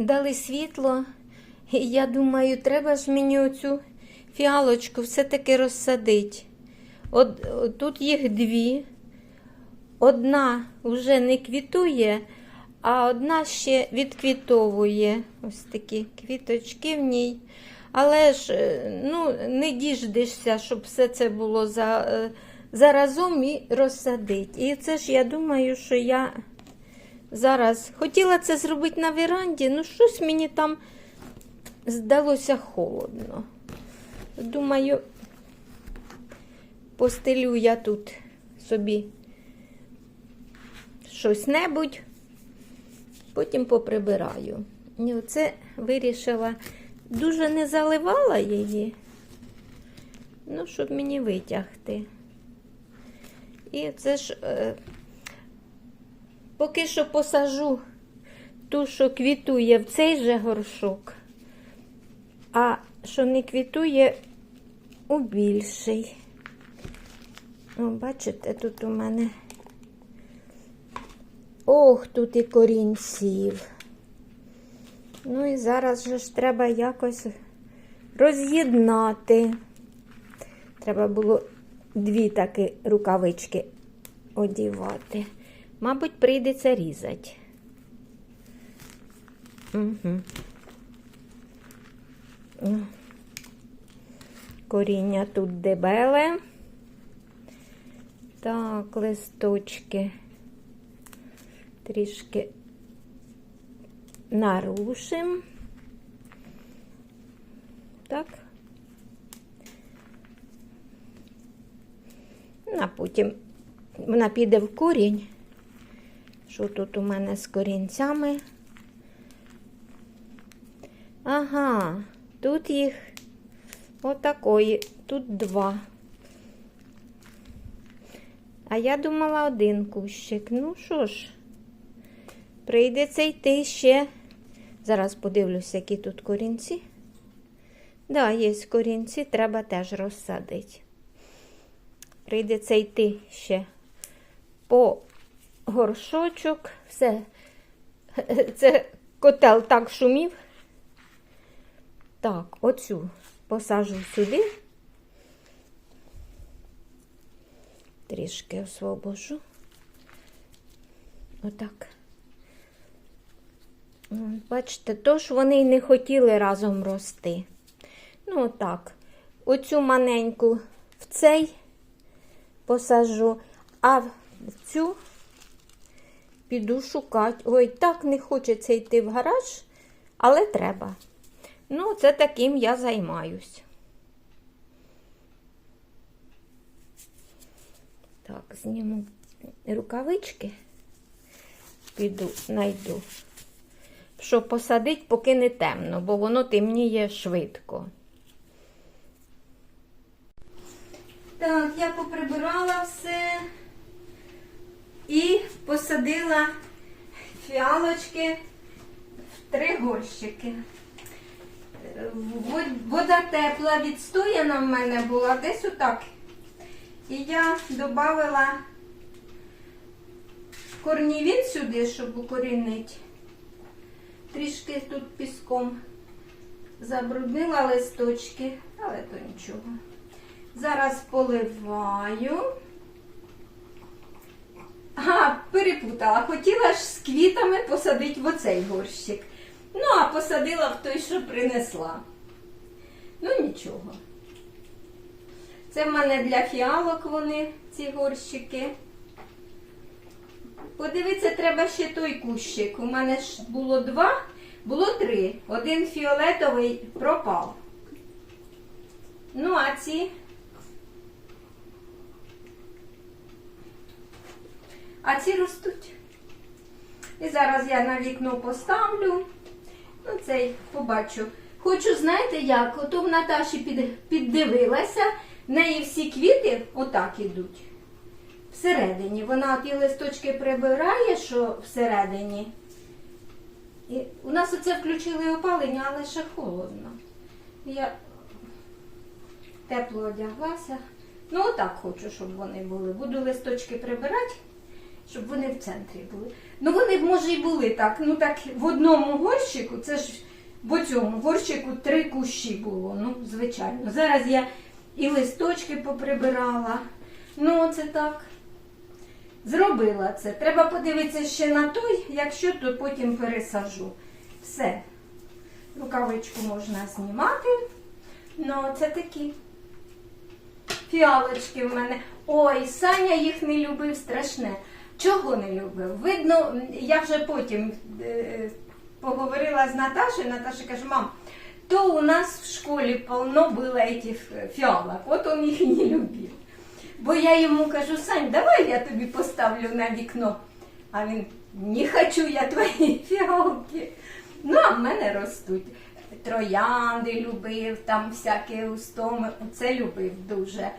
дали світло. І я думаю, треба ж мені оцю фіалочку все-таки розсадити. От, тут їх дві. Одна вже не квітує, а одна ще відквітовує. Ось такі квіточки в ній. Але ж е, ну, не діждешся, щоб все це було за, е, заразом і розсадити. І це ж я думаю, що я зараз хотіла це зробити на веранді, ну щось мені там здалося холодно. Думаю, постелю я тут собі щось небудь, потім поприбираю. І оце вирішила, дуже не заливала її, ну, щоб мені витягти. І це ж е, поки що посажу ту, що квітує в цей же горшок, а що не квітує у більший. О, бачите, тут у мене. Ох, тут і корінців. Ну і зараз же ж треба якось роз'єднати. Треба було дві такі рукавички одівати. Мабуть, прийдеться різати. Угу. Коріння тут дебеле. Так, листочки трішки нарушим. Так. А потім вона піде в корінь. Що тут у мене з корінцями? Ага, тут їх отакої, тут два. А я думала один кущик. Ну що ж, прийдеться йти ще. Зараз подивлюся, які тут корінці. Так, да, є корінці, треба теж розсадити. Прийдеться йти ще по горшочок. Все, це котел так шумів. Так, оцю посажу сюди. Трішки освобожу. Отак. Бачите, тож вони й не хотіли разом рости. Ну, отак. Оцю маленьку в цей посажу, а в цю піду шукати. Ой, так не хочеться йти в гараж, але треба. Ну, це таким я займаюсь. Так, зніму рукавички, піду, знайду. Щоб посадити, поки не темно, бо воно темніє швидко. Так, я поприбирала все і посадила фіалочки в три горщики. Вода тепла, відстояна в мене була десь отак. І я додала корнівін сюди, щоб укорінити. Трішки тут піском забруднила листочки, але то нічого. Зараз поливаю. А, перепутала. Хотіла ж з квітами посадити в оцей горщик. Ну, а посадила в той, що принесла. Ну, нічого. Це в мене для фіалок вони, ці горщики. Подивитися, треба ще той кущик. У мене ж було два, було три. Один фіолетовий пропав. Ну, а ці. А ці ростуть. І зараз я на вікно поставлю. Ну, цей побачу. Хочу, знаєте як? Ото в Наташі під, піддивилася, в неї всі квіти отак ідуть. Всередині. Вона ті листочки прибирає, що всередині. І у нас оце включили опалення, але ще холодно. Я тепло одяглася. Ну, отак хочу, щоб вони були. Буду листочки прибирати. Щоб вони в центрі були. Ну вони може, і були так. Ну так в одному горщику, це ж в цьому горщику три кущі було. Ну, звичайно. Зараз я і листочки поприбирала. Ну, оце так. Зробила це. Треба подивитися ще на той, якщо, то потім пересажу. Все. Рукавичку можна знімати. Ну, це такі фіалочки в мене. Ой, Саня їх не любив страшне. Чого не любив? Видно, я вже потім е, поговорила з Наташею. Наташа каже, мам, то у нас в школі полно було этих фіалок, от он їх не любив. Бо я йому кажу, Сань, давай я тобі поставлю на вікно. А він не хочу я твої фіалки. Ну, а в мене ростуть. Троянди любив, там всякі устоми. Це любив дуже.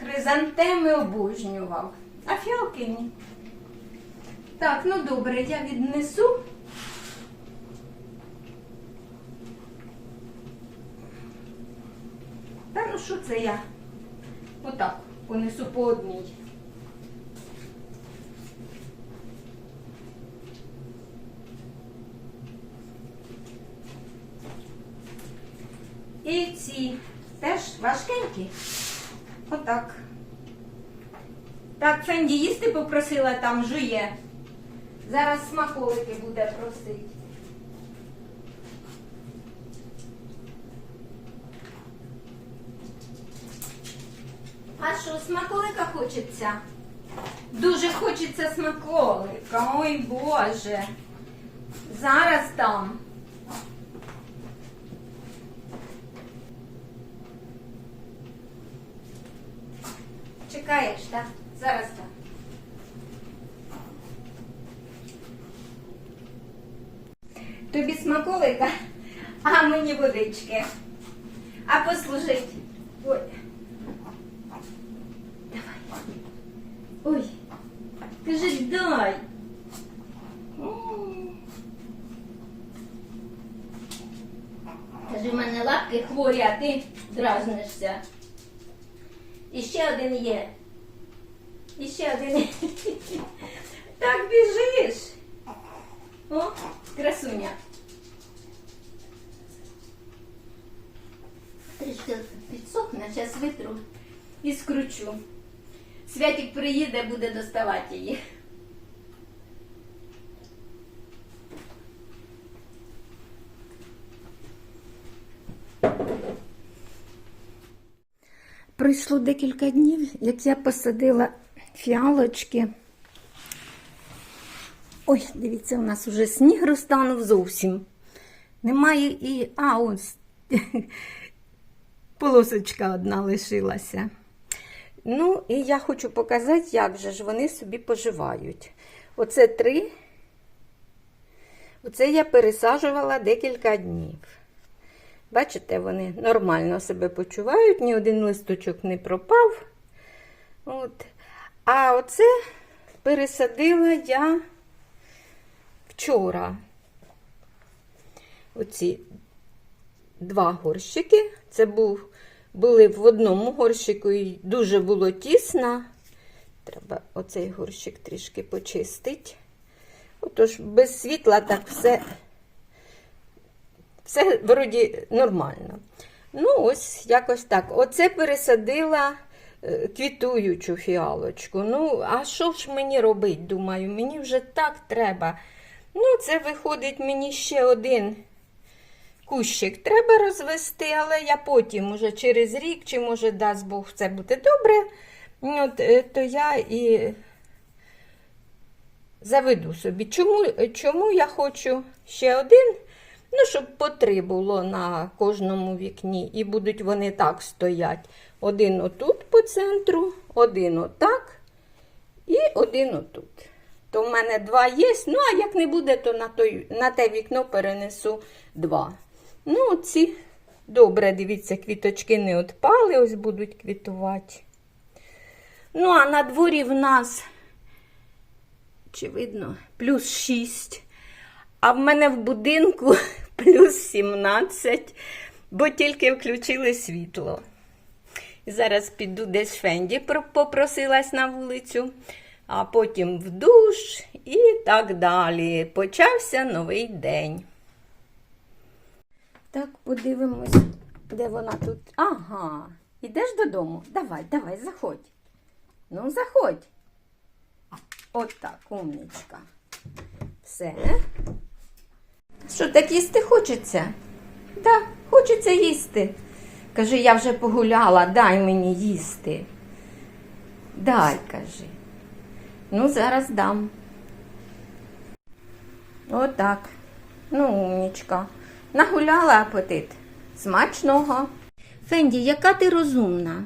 Хризантеми обожнював, а фіалки ні. Так, ну добре, я віднесу. Та ну що це я? Отак понесу по одній. І ці теж важкенькі. Отак. Так, Фенді їсти попросила там жує. Зараз смаколики буде просити. А що, смаколика хочеться? Дуже хочеться смаколика. Ой Боже. Зараз там. Чекаєш, так? Зараз так. Тобі смаколика, а мені водички. А послужить. Ой. Давай. Ой. Кажи, дай. Кажи, в мене лапки хворі, а ти дразнишся. І ще один є. І один. Так біжиш. О, красуня. Трішки підсохне, зараз витру і скручу. Святик приїде, буде доставати її. Пройшло декілька днів, як я посадила фіалочки. Ой, дивіться, у нас вже сніг розтанув зовсім. Немає і. А, ось полосочка одна лишилася. Ну, і я хочу показати, як же ж вони собі поживають. Оце три. Оце я пересаджувала декілька днів. Бачите, вони нормально себе почувають, ні один листочок не пропав. От. А оце пересадила я вчора. Оці два горщики. Це був, були в одному горщику і дуже було тісно. Треба оцей горщик трішки почистити. Отож, без світла так все все вроді нормально. Ну, ось якось так. Оце пересадила квітуючу фіалочку. Ну, а що ж мені робити? Думаю, мені вже так треба. Ну, це виходить мені ще один кущик. Треба розвести, але я потім, уже через рік, чи може дасть Бог це буде добре, от, е, то я і заведу собі. Чому, чому я хочу ще один? Ну, щоб по три було на кожному вікні. І будуть вони так стоять. Один отут по центру, один отак і один отут. То в мене два є. Ну, а як не буде, то на, той, на те вікно перенесу два. Ну, ці добре, дивіться, квіточки не відпали, ось будуть квітувати. Ну, а на дворі в нас, чи видно, плюс 6. А в мене в будинку плюс 17, бо тільки включили світло. Зараз піду десь Фенді попросилась на вулицю. а потім в душ і так далі. Почався новий день. Так, подивимось, де вона тут. Ага, ідеш додому? Давай, давай, заходь. Ну, заходь. От так, умничка. Все. Що, так їсти хочеться? Да, хочеться їсти. Каже, я вже погуляла, дай мені їсти. Дай, каже. Ну, зараз дам. Отак. Ну, умнічка. Нагуляла апетит. Смачного. Фенді, яка ти розумна?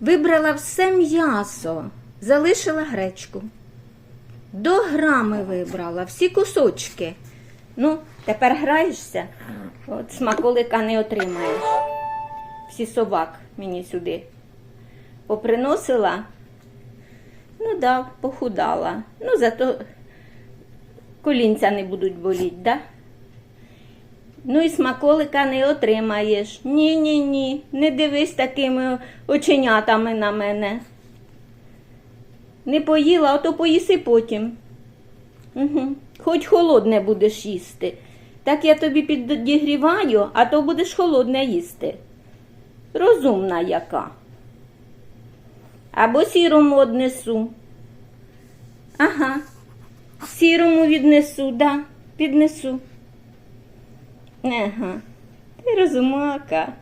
Вибрала все м'ясо, залишила гречку. До грами вибрала, всі кусочки. Ну, тепер граєшся, от смаколика не отримаєш. Всі собак мені сюди поприносила. Ну да, похудала. Ну, зато колінця не будуть боліти, да? Ну і смаколика не отримаєш. Ні, ні, ні. Не дивись такими оченятами на мене. Не поїла, а то поїси потім. Угу. Хоч холодне будеш їсти. Так я тобі підігріваю, а то будеш холодне їсти. Розумна яка. Або сірому однесу. Ага. Сірому віднесу, да, піднесу. Ага. Ти розумака.